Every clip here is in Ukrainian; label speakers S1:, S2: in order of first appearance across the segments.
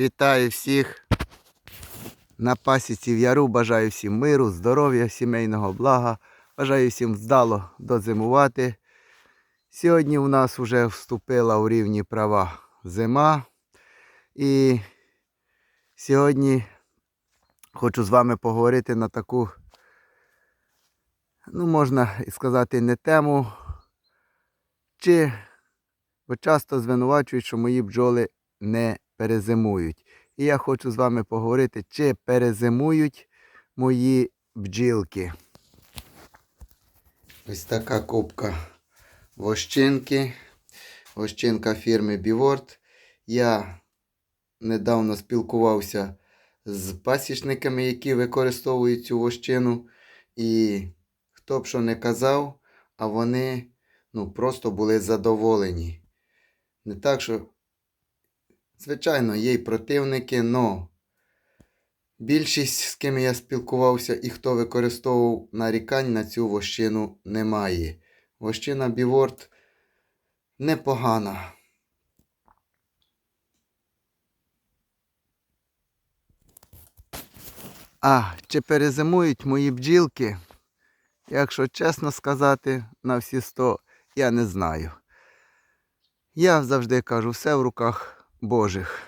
S1: Вітаю всіх на пасіці в яру. Бажаю всім миру, здоров'я, сімейного блага. Бажаю всім вдало дозимувати. Сьогодні у нас вже вступила у рівні права зима. І сьогодні хочу з вами поговорити на таку, ну, можна і сказати, не тему. Чи бо часто звинувачують, що мої бджоли не перезимують. І я хочу з вами поговорити, чи перезимують мої бджілки. Ось така кубка вощинки. Вощинка фірми Біворд. Я недавно спілкувався з пасічниками, які використовують цю вощину. І хто б що не казав, а вони ну, просто були задоволені. Не так, що, звичайно, є й противники, але більшість, з ким я спілкувався і хто використовував нарікань на цю вощину, немає. Вощина Біворд непогана. А, чи перезимують мої бджілки? Якщо чесно сказати, на всі сто я не знаю. Я завжди кажу, все в руках Божих.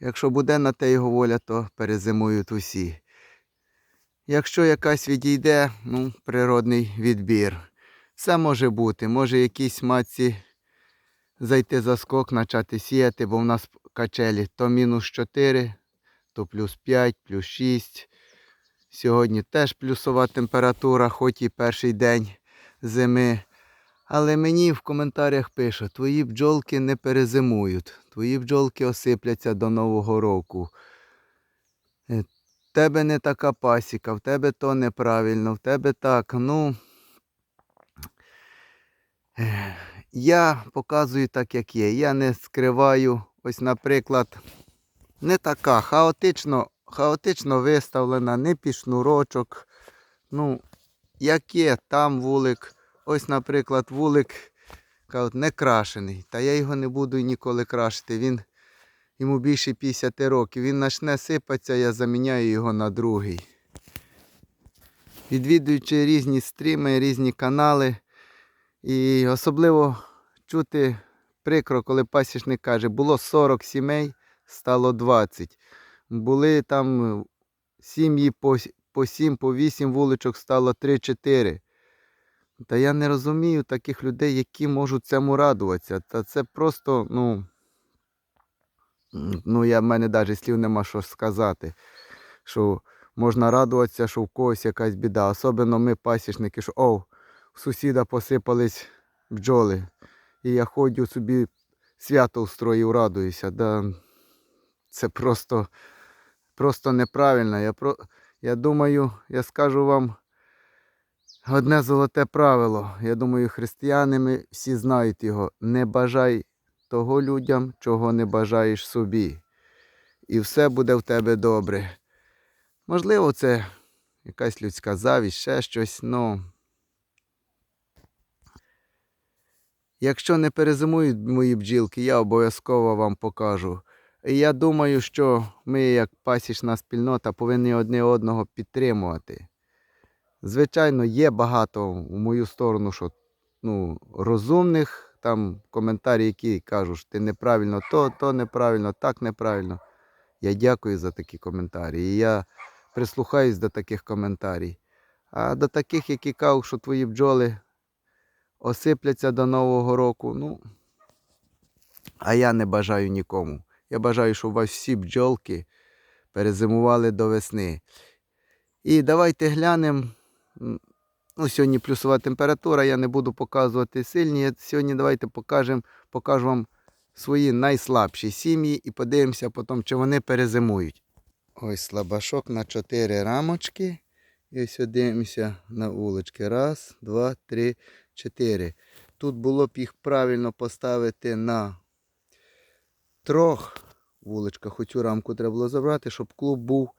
S1: Якщо буде на те його воля, то перезимують усі. Якщо якась відійде, ну, природний відбір. Все може бути. Може якійсь матці зайти за скок, почати сіяти, бо в нас качелі то мінус 4, то плюс 5, плюс 6. Сьогодні теж плюсова температура, хоч і перший день зими. Але мені в коментарях пишуть, твої бджолки не перезимують, твої бджолки осипляться до Нового року. Е, В тебе не така пасіка, в тебе то неправильно, в тебе так. Ну е, я показую так, як є. Я не скриваю, ось, наприклад, не така хаотично, хаотично виставлена, не під шнурочок. Ну, як є, там вулик. Ось, наприклад, вулик не крашений. Та я його не буду ніколи крашити. Він йому більше 50 років. Він почне сипатися, я заміняю його на другий. Відвідуючи різні стріми, різні канали. І особливо чути прикро, коли пасічник каже, було 40 сімей, стало 20. Були там сім'ї по, по 7, по 8 вуличок стало 3-4. Та я не розумію таких людей, які можуть цьому радуватися. Та це просто, ну. Ну, я в мене навіть слів нема що сказати. Що можна радуватися, що в когось якась біда. Особливо ми пасічники, що о, у сусіда посипались бджоли. І я ходжу собі свято устрою, радуюся. Да, це просто, просто неправильно. Я, про, я думаю, я скажу вам. Одне золоте правило. Я думаю, християнами всі знають його. Не бажай того людям, чого не бажаєш собі. І все буде в тебе добре. Можливо, це якась людська завість, ще щось, ну. Якщо не перезимують мої бджілки, я обов'язково вам покажу. І я думаю, що ми, як пасічна спільнота, повинні одне одного підтримувати. Звичайно, є багато в мою сторону, що ну, розумних там коментарі, які кажуть, що ти неправильно то, то неправильно, так неправильно. Я дякую за такі коментарі. І я прислухаюсь до таких коментарів. А до таких, які кажуть, що твої бджоли осипляться до Нового року, ну, а я не бажаю нікому. Я бажаю, щоб у вас всі бджолки перезимували до весни. І давайте глянемо. Ну, Сьогодні плюсова температура, я не буду показувати сильні. Сьогодні давайте покажемо, покажу вам свої найслабші сім'ї і подивимося потім, чи вони перезимують. Ось слабашок на 4 рамочки. І ось дивимося на вулички. Раз, два, три, чотири. Тут було б їх правильно поставити на трьох вуличках. Хоч рамку треба було забрати, щоб клуб був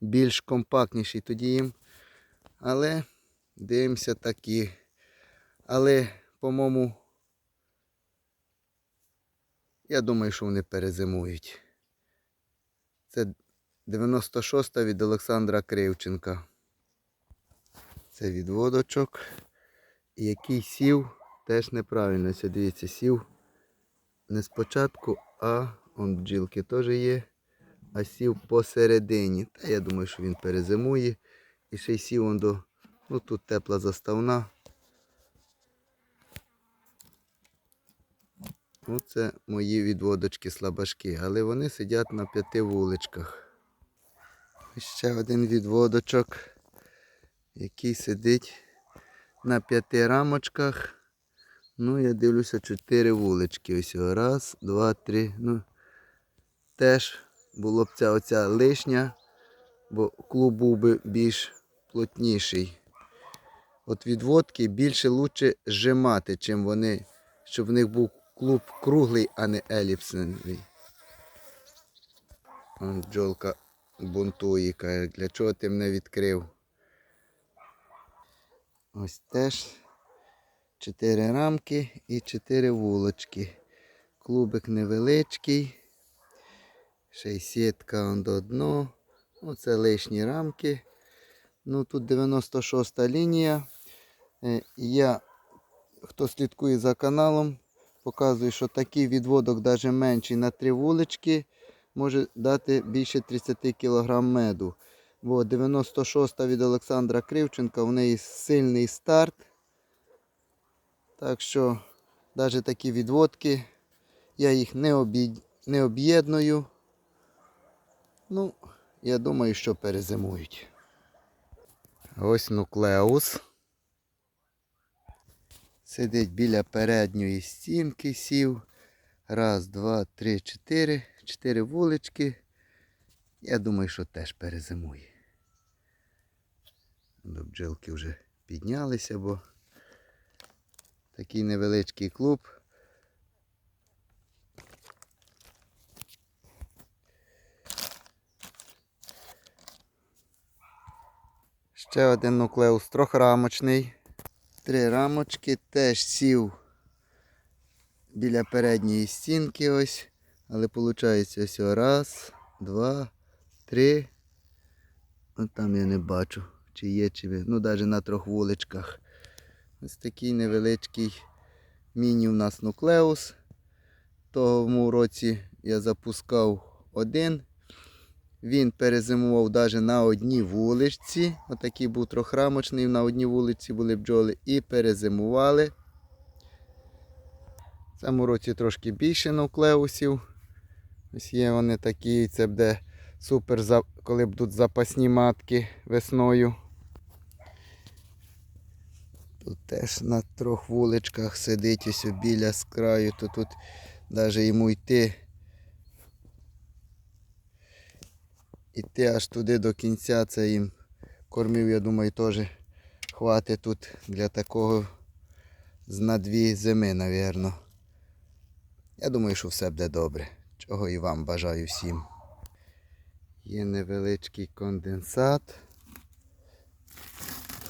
S1: більш компактніший. Тоді їм. Але дивимося такі. Але, по-моєму, я думаю, що вони перезимують. Це 96-та від Олександра Кривченка. Це відводочок. Який сів теж неправильно. Ось дивіться, сів не спочатку, а он бджілки теж є. А сів посередині. Та я думаю, що він перезимує. І ще й сів он до. Ну тут тепла заставна. Оце мої відводочки слабашки, але вони сидять на п'яти вуличках. Ще один відводочок, який сидить на п'яти рамочках. Ну, я дивлюся, чотири вулички. Ось раз, два, три. Ну, теж було б ця оця лишня, бо клуб був би більш плотніший. От відводки більше лучше зжимати, чим вони, щоб в них був клуб круглий, а не еліпсний. Он бджолка бунтує, каже, для чого ти мене відкрив? Ось теж чотири рамки і чотири вулочки. Клубик невеличкий. Ще й сітка до дно. Оце лишні рамки. Ну тут 96 лінія. Е, Я, хто слідкує за каналом, показую, що такий відводок навіть менший на три вулички може дати більше 30 кг меду. Бо 96 від Олександра Кривченка, у неї сильний старт. Так що навіть такі відводки, я їх не об'єдную. Ну, я думаю, що перезимують. Ось нуклеус. Сидить біля передньої стінки, сів. Раз, два, три, чотири. Чотири вулички. Я думаю, що теж перезимує. До бджілки вже піднялися, бо такий невеличкий клуб. Ще один нуклеус трохрамочний. Три рамочки теж сів біля передньої стінки ось. Але виходить ось раз, два, три. От там я не бачу, чи є, чи ви. Ну, навіть на трьох вуличках. Ось такий невеличкий міні у нас нуклеус. Тому році я запускав один. Він перезимував навіть на одній вуличці. Отакий був трохрамочний, на одній вулиці були бджоли і перезимували. В цьому році трошки більше нуклеусів. Ось є вони такі, це буде супер, коли будуть запасні матки весною. Тут теж на трьох вуличках сидить ось біля з краю, то тут навіть йому йти. Іти аж туди до кінця, це їм кормів, я думаю, теж хватить тут для такого з на дві зими, напевно. Я думаю, що все буде добре. Чого і вам бажаю всім. Є невеличкий конденсат.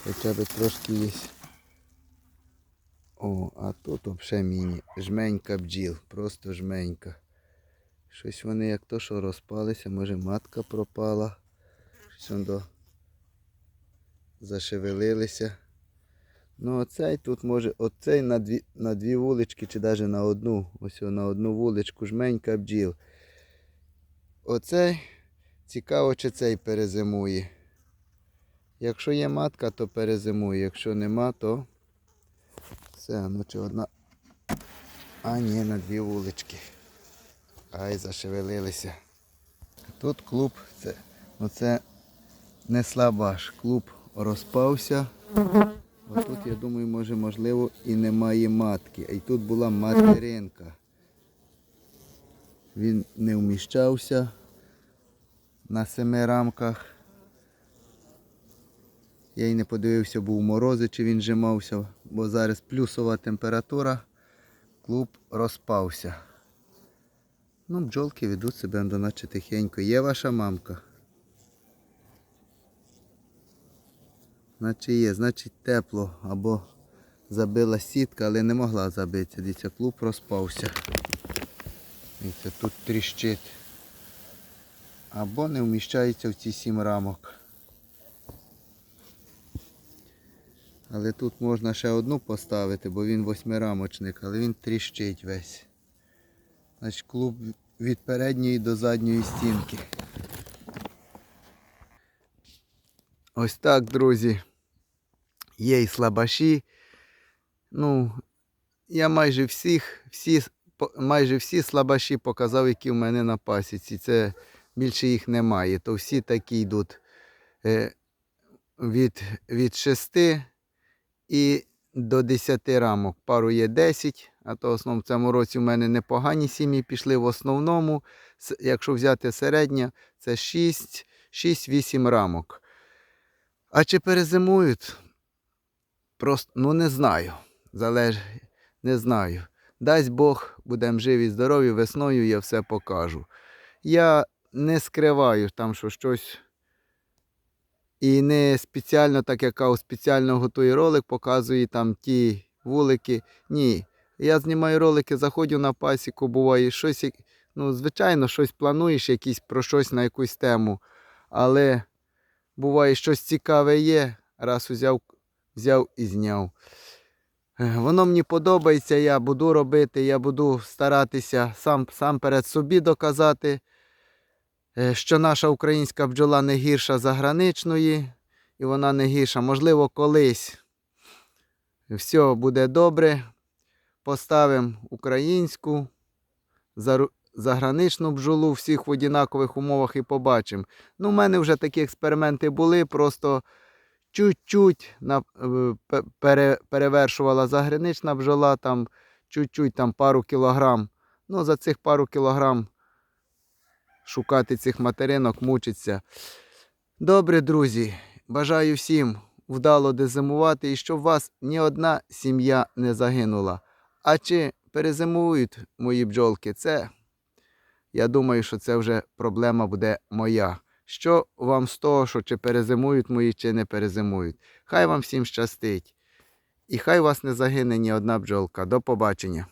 S1: Хоча б трошки є. О, а тут взагалі міні. Жменька бджіл. Просто жменька. Щось вони як то, що розпалися, може матка пропала. Щось он до зашевелилися. Ну оцей тут може, оцей на дві, на дві вулички чи навіть на одну. Ось на одну вуличку жменька бджіл. Оцей цікаво, чи цей перезимує. Якщо є матка, то перезимує. Якщо нема, то все, ну чи одна. А ні, на дві вулички. Ай, зашевелилися. Тут клуб, це, оце не слабаш. Клуб розпався. А тут, я думаю, може, можливо, і немає матки. А тут була материнка. Він не вміщався на семи рамках. Я й не подивився, був морози, чи він жимався, бо зараз плюсова температура, клуб розпався. Ну, бджолки ведуть себе наче тихенько. Є ваша мамка? Значить є, значить тепло або забила сітка, але не могла забитися. Дивіться, клуб розпався. Дивіться, тут тріщить. або не вміщаються в ці сім рамок. Але тут можна ще одну поставити, бо він восьмирамочник, але він тріщить весь. Значить, клуб від передньої до задньої стінки. Ось так, друзі. Є і слабаші. Ну, я майже всіх, всі, майже всі слабаші показав, які в мене на пасіці. Це більше їх немає. То всі такі йдуть е, від, від 6 і до 10 рамок. Пару є 10, а то в основному в цьому році в мене непогані сім'ї пішли. В основному, якщо взяти середнє, це 6, 6-8 рамок. А чи перезимують? Просто ну не знаю. Залеж... Не знаю. Дасть Бог, будемо живі, здорові, весною я все покажу. Я не скриваю там, що щось. І не спеціально, так як спеціально готує ролик, показує там ті вулики. Ні. Я знімаю ролики, заходжу на пасіку, буває щось, ну, звичайно, щось плануєш, якісь про щось на якусь тему. Але буває, щось цікаве є, раз взяв, взяв і зняв. Воно мені подобається, я буду робити, я буду старатися сам, сам перед собі доказати, е, що наша українська бджола не гірша заграничної, і вона не гірша. Можливо, колись все буде добре. Поставимо українську, заграничну бджолу всіх в однакових умовах і побачимо. Ну, в мене вже такі експерименти були, просто чуть-чуть е, пере, перевершувала загранична бджола, там чуть-чуть там пару кілограм. Ну, за цих пару кілограм шукати цих материнок, мучиться. Добре, друзі, бажаю всім вдало дезимувати і щоб у вас ні одна сім'я не загинула. А чи перезимують мої бджолки, це я думаю, що це вже проблема буде моя. Що вам з того, що чи перезимують мої, чи не перезимують? Хай вам всім щастить. І хай у вас не загине ні одна бджолка. До побачення.